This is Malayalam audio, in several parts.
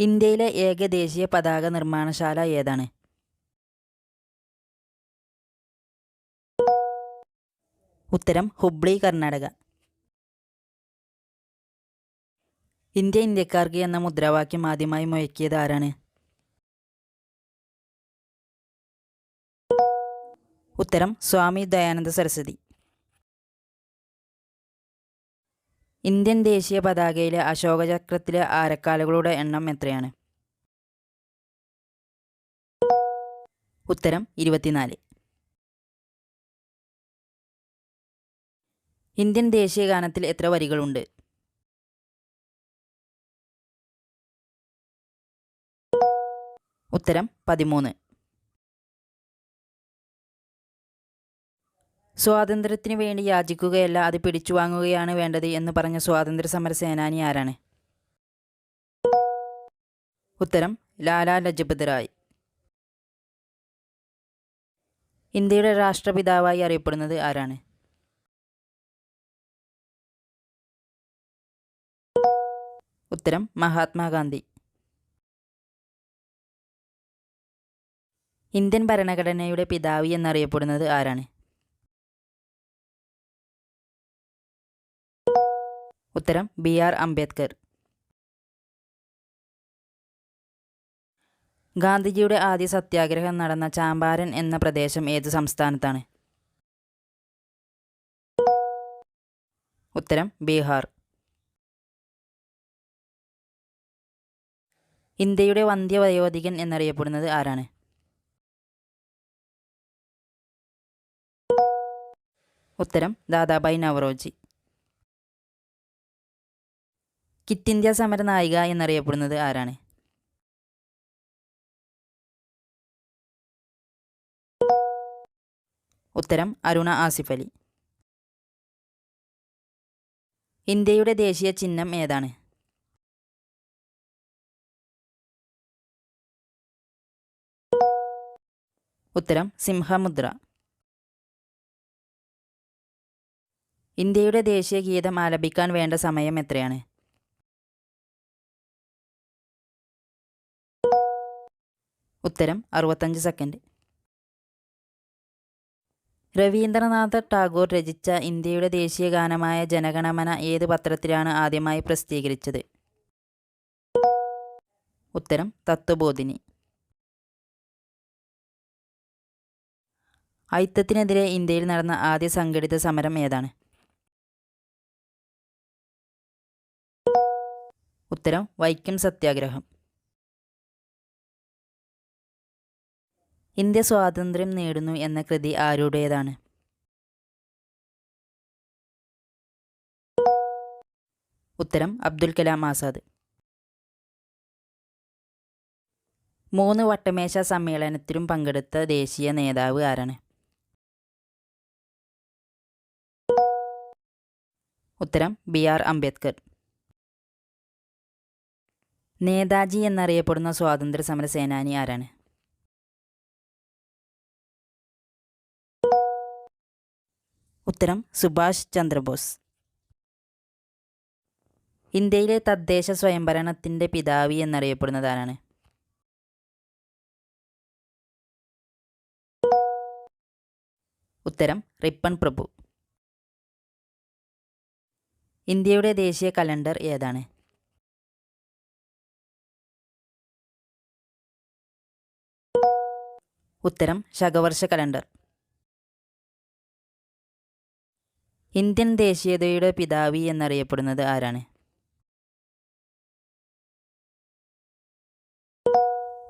ഇന്ത്യയിലെ ഏക ദേശീയ പതാക നിർമ്മാണശാല ഏതാണ്? ഉത്തരം ഹുബ്ലി കർണാടക. ഇന്ത്യ ഇന്ത്യക്കാർക്ക് എന്ന മുദ്രാവാക്യം ആദ്യമായി മുയക്കിയത് ആരാണ്? ഉത്തരം സ്വാമി ദയാനന്ദ സരസ്വതി. ഇന്ത്യൻ ദേശീയ പതാകയിലെ അശോകചക്രത്തിലെ ആരക്കാലുകളുടെ എണ്ണം എത്രയാണ്? ഉത്തരം ഇരുപത്തിനാല്. ഇന്ത്യൻ ദേശീയ ഗാനത്തിൽ എത്ര വരികളുണ്ട്? ഉത്തരം പതിമൂന്ന്. സ്വാതന്ത്ര്യത്തിന് വേണ്ടി യാചിക്കുകയല്ല അത് പിടിച്ചു വാങ്ങുകയാണ് വേണ്ടത് എന്ന് പറഞ്ഞ സ്വാതന്ത്ര്യ സമര സേനാനി ആരാണ്? ഉത്തരം ലാലാ ലജപത് റായ്. ഇന്ത്യയുടെ രാഷ്ട്രപിതാവായി അറിയപ്പെടുന്നത് ആരാണ്? ഉത്തരം മഹാത്മാഗാന്ധി. ഇന്ത്യൻ ഭരണഘടനയുടെ പിതാവ് എന്നറിയപ്പെടുന്നത് ആരാണ്? ഉത്തരം ബി ആർ അംബേദ്കർ. ഗാന്ധിജിയുടെ ആദ്യ സത്യാഗ്രഹം നടന്ന ചാമ്പാരൻ എന്ന പ്രദേശം ഏത് സംസ്ഥാനത്താണ്? ഉത്തരം ബീഹാർ. ഇന്ത്യയുടെ വന്ധ്യവയോധികൻ എന്നറിയപ്പെടുന്നത് ആരാണ്? ഉത്തരം ദാദാബായ് നവറോജി. കിറ്റ് ഇന്ത്യ സമര നായിക എന്നറിയപ്പെടുന്നത് ആരാണ്? ഉത്തരം അരുണ ആസിഫ് അലി. ഇന്ത്യയുടെ ദേശീയ ചിഹ്നം ഏതാണ്? ഉത്തരം സിംഹമുദ്ര. ഇന്ത്യയുടെ ദേശീയ ഗീതം ആലപിക്കാൻ വേണ്ട സമയം എത്രയാണ്? ഉത്തരം അറുപത്തഞ്ച് സെക്കൻഡ് രവീന്ദ്രനാഥ ടാഗോർ രചിച്ച ഇന്ത്യയുടെ ദേശീയ ഗാനമായ ജനഗണമന ഏത് പത്രത്തിലാണ് ആദ്യമായി പ്രസിദ്ധീകരിച്ചത്? ഉത്തരം തത്വബോധിനി. ഐത്തത്തിനെതിരെ ഇന്ത്യയിൽ നടന്ന ആദ്യ സംഘടിത സമരം ഏതാണ്? ഉത്തരം വൈക്കം സത്യാഗ്രഹം. ഇന്ത്യ സ്വാതന്ത്ര്യം നേടുന്നു എന്ന കൃതി ആരുടേതാണ്? ഉത്തരം അബ്ദുൽ കലാം ആസാദ്. മൂന്ന് വട്ടമേശ സമ്മേളനത്തിലും പങ്കെടുത്ത ദേശീയ നേതാവ് ആരാണ്? ഉത്തരം ബി ആർ അംബേദ്കർ. നേതാജി എന്നറിയപ്പെടുന്ന സ്വാതന്ത്ര്യ സമര സേനാനി ആരാണ്? ഉത്തരം സുഭാഷ് ചന്ദ്രബോസ്. ഇന്ത്യയിലെ തദ്ദേശ സ്വയംഭരണത്തിന്റെ പിതാവി എന്നറിയപ്പെടുന്നത് ആരാണ് ഉത്തരം റിപ്പൺ പ്രഭു. ഇന്ത്യയുടെ ദേശീയ കലണ്ടർ ഏതാണ്? ഉത്തരം ശകവർഷ കലണ്ടർ. ഇന്ത്യൻ ദേശീയതയുടെ പിതാവി എന്നറിയപ്പെടുന്നത് ആരാണ്?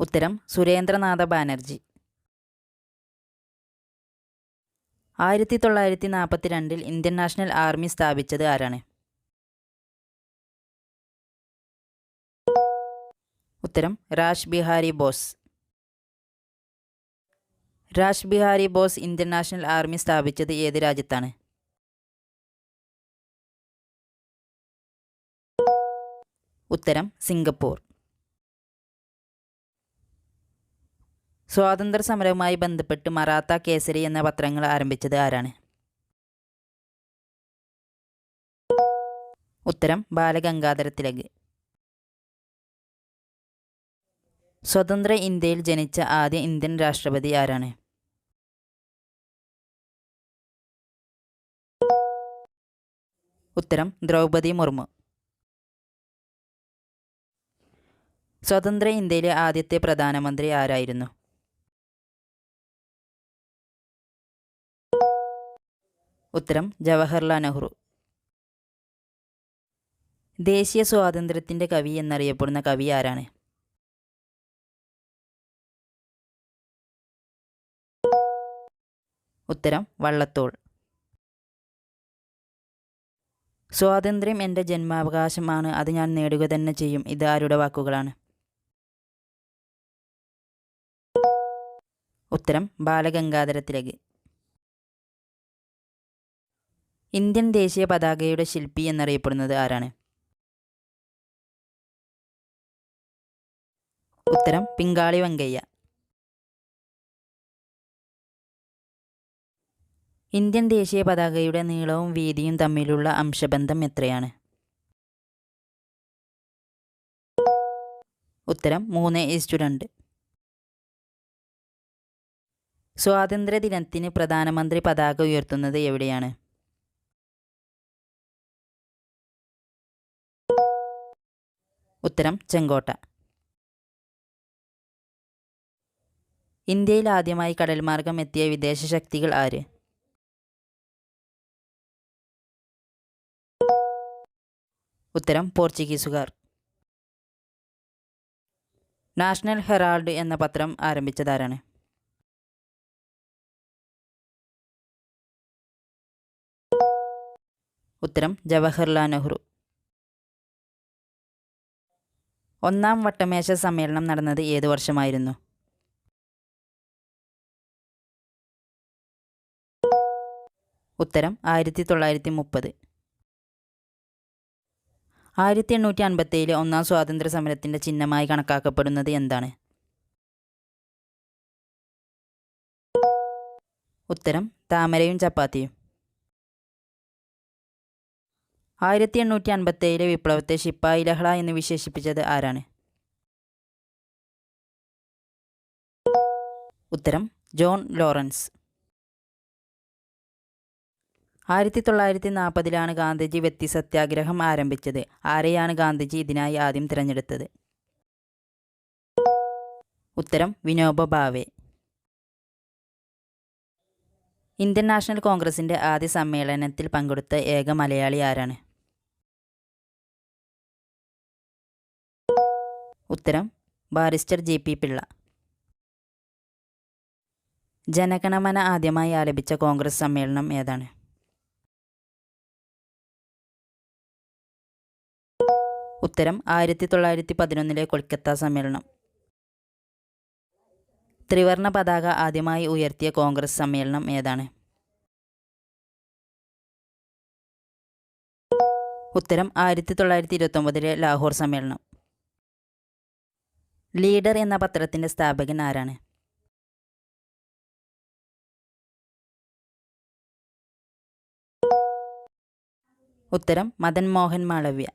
ഉത്തരം സുരേന്ദ്രനാഥ ബാനർജി. ആയിരത്തി തൊള്ളായിരത്തി നാൽപ്പത്തി രണ്ടിൽ ഇന്ത്യൻ നാഷണൽ ആർമി സ്ഥാപിച്ചത് ആരാണ്? ഉത്തരം Raj Bihari Bose. Raj Bihari Bose Indian national army സ്ഥാപിച്ചത് ഏത് രാജ്യത്താണ്? ഉത്തരം സിംഗപ്പൂർ. സ്വാതന്ത്ര്യ സമരവുമായി ബന്ധപ്പെട്ട് മറാത്ത കേസരി എന്ന പത്രങ്ങൾ ആരംഭിച്ചത് ആരാണ്? ഉത്തരം ബാലഗംഗാധര തിലക് സ്വതന്ത്ര ഇന്ത്യയിൽ ജനിച്ച ആദ്യ ഇന്ത്യൻ രാഷ്ട്രപതി ആരാണ്? ഉത്തരം ദ്രൗപദി മുർമു. സ്വതന്ത്ര ഇന്ത്യയിലെ ആദ്യത്തെ പ്രധാനമന്ത്രി ആരായിരുന്നു? ഉത്തരം ജവഹർലാൽ നെഹ്റു. ദേശീയ സ്വാതന്ത്ര്യത്തിന്റെ കവി എന്നറിയപ്പെടുന്ന കവി ആരാണ്? ഉത്തരം വള്ളത്തോൾ. സ്വാതന്ത്ര്യം എന്റെ ജന്മാവകാശമാണ് അത് ഞാൻ നേടുക തന്നെ ചെയ്യും. ഇത് ആരുടെ വാക്കുകളാണ്? ഉത്തരം ബാലഗംഗാധര തിലക് ഇന്ത്യൻ ദേശീയ പതാകയുടെ ശില്പി എന്നറിയപ്പെടുന്നത് ആരാണ്? ഉത്തരം പിങ്കാളി വെങ്കയ്യ. ഇന്ത്യൻ ദേശീയ പതാകയുടെ നീളവും വീതിയും തമ്മിലുള്ള അംശബന്ധം എത്രയാണ്? ഉത്തരം മൂന്ന് ഈസ്റ്റു രണ്ട്. സ്വാതന്ത്ര്യദിനത്തിന് പ്രധാനമന്ത്രി പതാക ഉയർത്തുന്നത് എവിടെയാണ്? ഉത്തരം ചെങ്കോട്ട. ഇന്ത്യയിൽ ആദ്യമായി കടൽമാർഗം എത്തിയ വിദേശ ശക്തികൾ ആര്? ഉത്തരം പോർച്ചുഗീസുകാർ. നാഷണൽ ഹെറാൾഡ് എന്ന പത്രം ആരംഭിച്ചതാരാണ് ഉത്തരം ജവഹർലാൽ നെഹ്റു. ഒന്നാം വട്ടമേശ സമ്മേളനം നടന്നത് ഏത് വർഷമായിരുന്നു? ഉത്തരം ആയിരത്തി തൊള്ളായിരത്തി മുപ്പത് ആയിരത്തി എണ്ണൂറ്റി അൻപത്തേഴിലെ ഒന്നാം സ്വാതന്ത്ര്യ സമരത്തിന്റെ ചിഹ്നമായി കണക്കാക്കപ്പെടുന്നത് എന്താണ്? ഉത്തരം താമരയും ചപ്പാത്തിയും. ആയിരത്തി എണ്ണൂറ്റി അൻപത്തേഴിലെ വിപ്ലവത്തെ ശിപ്പായി ലഹള എന്ന് വിശേഷിപ്പിച്ചത് ആരാണ്? ഉത്തരം ജോൺ ലോറൻസ്. ആയിരത്തി തൊള്ളായിരത്തി നാൽപ്പതിലാണ് ഗാന്ധിജി വ്യക്തി സത്യാഗ്രഹം ആരംഭിച്ചത്. ആരെയാണ് ഗാന്ധിജി ഇതിനായി ആദ്യം തിരഞ്ഞെടുത്തത്? ഉത്തരം വിനോബ ഭാവെ ഇന്ത്യൻ നാഷണൽ കോൺഗ്രസിന്റെ ആദ്യ സമ്മേളനത്തിൽ പങ്കെടുത്ത ഏക മലയാളി ആരാണ്? ഉത്തരം barrister J P Pillai. Jana Gana Mana ആദ്യമായി ആലപിച്ച കോൺഗ്രസ് സമ്മേളനം ഏതാണ്? ഉത്തരം ആയിരത്തി തൊള്ളായിരത്തി പതിനൊന്നിലെ കൊൽക്കത്ത സമ്മേളനം. ത്രിവർണ പതാക ആദ്യമായി ഉയർത്തിയ കോൺഗ്രസ് സമ്മേളനം ഏതാണ്? ഉത്തരം ആയിരത്തി തൊള്ളായിരത്തി ഇരുപത്തൊമ്പതിലെ ലാഹോർ സമ്മേളനം. ലീഡർ എന്ന പത്രത്തിന്റെ സ്ഥാപകൻ ആരാണ്? ഉത്തരം മദൻ മോഹൻ മാളവ്യ.